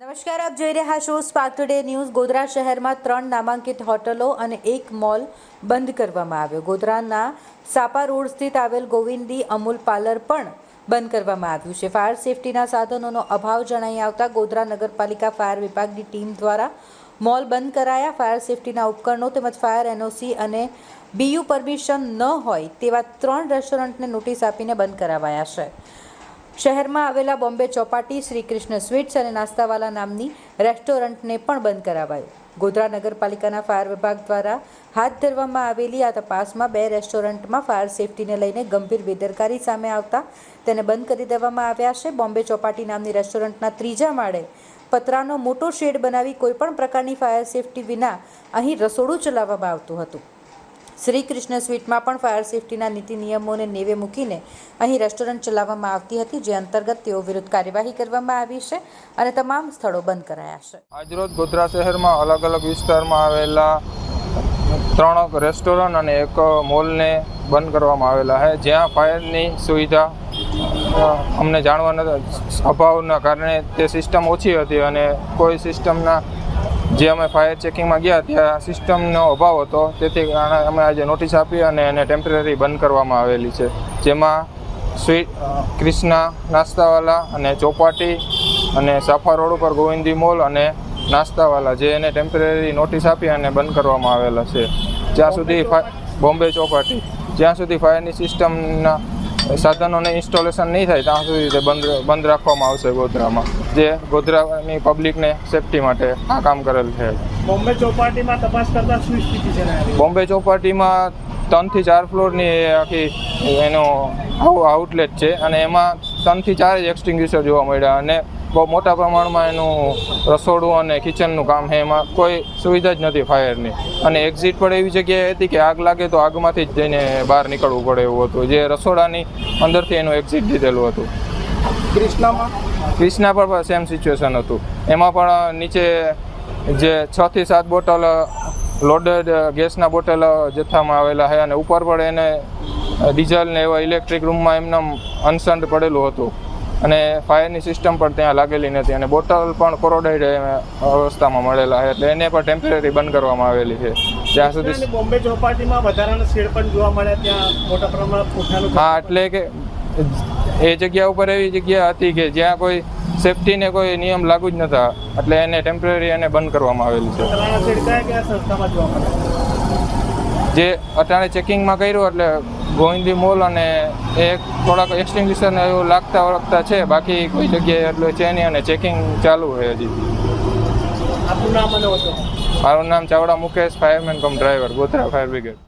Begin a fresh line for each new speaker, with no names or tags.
નમસ્કાર, આપ જોઈ રહ્યા છો સ્પાર્ક ટુડે ન્યૂઝ ગોધરા શહેરમાં ત્રણ નામાંકિત હોટલો અને એક મોલ બંધ કરવામાં આવ્યો. ગોધરાના સાપા રોડ સ્થિત આવેલ ગોવિંદી અમૂલ પાર્લર પણ બંધ કરવામાં આવ્યું છે. ફાયર સેફટીના સાધનોનો અભાવ જણાઈ આવતા ગોધરા નગરપાલિકા ફાયર વિભાગની ટીમ દ્વારા મોલ બંધ કરાયા. ફાયર સેફટીના ઉપકરણો તેમજ ફાયર એનઓસી અને બીયુ પરમિશન ન હોય તેવા ત્રણ રેસ્ટોરન્ટને નોટિસ આપીને બંધ કરાવાયા છે. શહેરમાં આવેલા બોમ્બે ચોપાટી શ્રી કૃષ્ણ સ્વીટ્સ અને નાસ્તાવાલા નામની રેસ્ટોરન્ટને પણ બંધ કરાવાયું. ગોધરા નગરપાલિકાના ફાયર વિભાગ દ્વારા હાથ ધરવામાં આવેલી આ તપાસમાં બે રેસ્ટોરન્ટમાં ફાયર સેફટીને લઈને ગંભીર બેદરકારી સામે આવતા તેને બંધ કરી દેવામાં આવ્યા છે. બોમ્બે ચોપાટી નામની રેસ્ટોરન્ટના ત્રીજા માળે પતરાનો મોટો શેડ બનાવી કોઈપણ પ્રકારની ફાયર સેફટી વિના અહીં રસોડું ચલાવવામાં આવતું હતું. શ્રી કૃષ્ણ સ્વીટમાં પણ ફાયર સેફટીના નીતિ નિયમોને નેવે મૂકીને અહીં રેસ્ટોરન્ટ ચલાવવામાં આવતી હતી, જે અંતર્ગત તેઓ વિરુદ્ધ કાર્યવાહી કરવામાં આવી છે અને તમામ સ્થળો બંધ કરાયા છે.
આજરોજ ગોધરા શહેરમાં અલગ અલગ વિસ્તારમાં આવેલા ત્રણ રેસ્ટોરન્ટ અને એક મોલને બંધ કરવામાં આવેલા છે. જ્યાં ફાયરની સુવિધા અમને જાણવા અભાવના કારણે તે સિસ્ટમ ઓછી હતી અને કોઈ સિસ્ટમના જે અમે ફાયર ચેકિંગમાં ગયા ત્યાં સિસ્ટમનો અભાવ હતો. તેથી કારણે અમે આજે નોટિસ આપી અને એને ટેમ્પરરી બંધ કરવામાં આવેલી છે. જેમાં સ્વીટ ક્રિષ્ના નાસ્તાવાલા અને ચોપાટી અને સાફા રોડ ઉપર ગોવિંદી મોલ અને નાસ્તાવાલા જે એને ટેમ્પરરી નોટિસ આપી અને બંધ કરવામાં આવેલા છે. જ્યાં સુધી બોમ્બે ચોપાટી. જ્યાં સુધી ફાયરની સિસ્ટમના સાધનોને ઇન્સ્ટોલેશન નહીં થાય ત્યાં સુધી તે બંધ બંધ રાખવામાં આવશે ગોધરામાં. જે ગોધરાની પબ્લિકને સેફટી માટે આ કામ કરેલ છે.
બોમ્બે ચોપાટીમાં તપાસ કરતા શું સ્થિતિ છે
બોમ્બે ચોપાટીમાં ત્રણથી ચાર ફ્લોરની આખી એનો આઉટલેટ છે અને એમાં ત્રણથી ચાર જ એક્સટિંગ્યુશર જોવા મળ્યા અને બહુ મોટા પ્રમાણમાં એનું રસોડું અને કિચનનું કામ છે એમાં કોઈ સુવિધા જ નથી ફાયરની. અને એક્ઝિટ પણ એવી જગ્યાએ હતી કે આગ લાગે તો આગમાંથી જ જઈને બહાર નીકળવું પડે એવું હતું. જે રસોડાની અંદરથી એનું એક્ઝિટ લીધેલું હતું.
ક્રિષ્નામાં
ક્રિષ્ના પર પણ સેમ સિચ્યુએશન હતું. એમાં પણ નીચે જે છ થી સાત બોટલ લોડેડ ગેસના બોટલ જથ્થામાં આવેલા છે અને ઉપર પણ એને ડીઝલ ને એવા ઇલેક્ટ્રિક રૂમમાં એમને અનસંડ પડેલું હતું. અને ફાયરની સિસ્ટમ પણ ત્યાં લાગેલી નથી અને બોટલ પણ કોરોડાઈડ અવસ્થામાં મળેલા છે. એટલે એને પણ ટેમ્પરરી બંધ કરવામાં આવેલી છે. જ્યાં સુધી
બોમ્બે ચોપાટીમાં વધારાના શેડ પણ જોવા મળ્યા ત્યાં મોટા પ્રમાણમાં
હા એટલે કે એ જગ્યા ઉપર એવી જગ્યા હતી કે જ્યાં કોઈ સેફટીને કોઈ નિયમ લાગુ જ નતા. એટલે એને ટેમ્પરરી એને બંધ કરવામાં આવેલી છે. જે અટાણે ચેકિંગમાં કર્યું એટલે ગોવિંદી મોલ અને એક થોડાક એક્સટિંગ્વિશર એવું લાગતા ઓળખતા છે. બાકી કોઈ જગ્યાએ એટલું છે નહીં અને ચેકિંગ ચાલુ હોય હજી. મારું નામ Chavda Mukesh fireman cum driver Godhra fire brigade